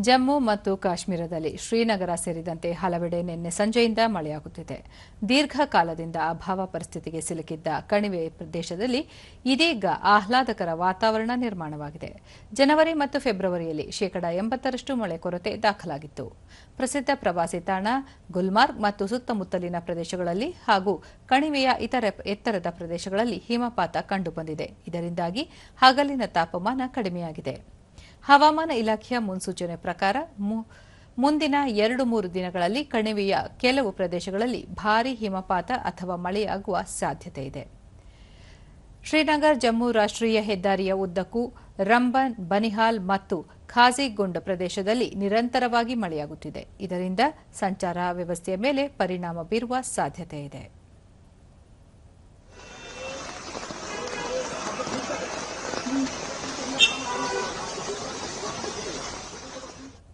ಜಮ್ಮು ಮತ್ತು ಕಾಶ್ಮೀರದಲ್ಲಿ ಶ್ರೀನಗರ ಸೇರಿದಂತೆ ಹಲವೆಡೆ ನಿನ್ನೆ ಸಂಜೆಯಿಂದ ಮಳೆಯಾಗುತ್ತಿದೆ. ದೀರ್ಘಕಾಲದಿಂದ ಅಭಾವ ಪರಿಸ್ಥಿತಿಗೆ ಸಿಲುಕಿದ್ದ ಕಣಿವೆ ಪ್ರದೇಶದಲ್ಲಿ ಇದೀಗ ಆಹ್ಲಾದಕರ ವಾತಾವರಣ ನಿರ್ಮಾಣವಾಗಿದೆ. ಜನವರಿ ಮತ್ತು ಫೆಬ್ರವರಿಯಲ್ಲಿ ಶೇಕಡಾ ಎಂಬತ್ತರಷ್ಟು ಮಳೆ ಕೊರತೆ ದಾಖಲಾಗಿತ್ತು. ಪ್ರಸಿದ್ಧ ಪ್ರವಾಸಿ ತಾಣ ಗುಲ್ಮಾರ್ಗ್ ಮತ್ತು ಸುತ್ತಮುತ್ತಲಿನ ಪ್ರದೇಶಗಳಲ್ಲಿ ಹಾಗೂ ಕಣಿವೆಯ ಇತರ ಎತ್ತರದ ಪ್ರದೇಶಗಳಲ್ಲಿ ಹಿಮಪಾತ ಕಂಡುಬಂದಿದೆ. ಇದರಿಂದಾಗಿ ಹಗಲಿನ ತಾಪಮಾನ ಕಡಿಮೆಯಾಗಿದೆ. ಹವಾಮಾನ ಇಲಾಖೆಯ ಮುನ್ಸೂಚನೆ ಪ್ರಕಾರ ಮುಂದಿನ ಎರಡು ಮೂರು ದಿನಗಳಲ್ಲಿ ಕಣಿವೆಯ ಕೆಲವು ಪ್ರದೇಶಗಳಲ್ಲಿ ಭಾರೀ ಹಿಮಪಾತ ಅಥವಾ ಮಳೆಯಾಗುವ ಸಾಧ್ಯತೆ ಇದೆ. ಶ್ರೀನಗರ್ ಜಮ್ಮು ರಾಷ್ಟ್ರೀಯ ಹೆದ್ದಾರಿಯ ಉದ್ದಕ್ಕೂ ರಂಬನ್, ಬನಿಹಾಲ್ ಮತ್ತು ಖಾಜಿಗುಂಡ್ ಪ್ರದೇಶದಲ್ಲಿ ನಿರಂತರವಾಗಿ ಮಳೆಯಾಗುತ್ತಿದೆ. ಇದರಿಂದ ಸಂಚಾರ ವ್ಯವಸ್ಥೆಯ ಮೇಲೆ ಪರಿಣಾಮ ಬೀರುವ ಸಾಧ್ಯತೆ ಇದೆ.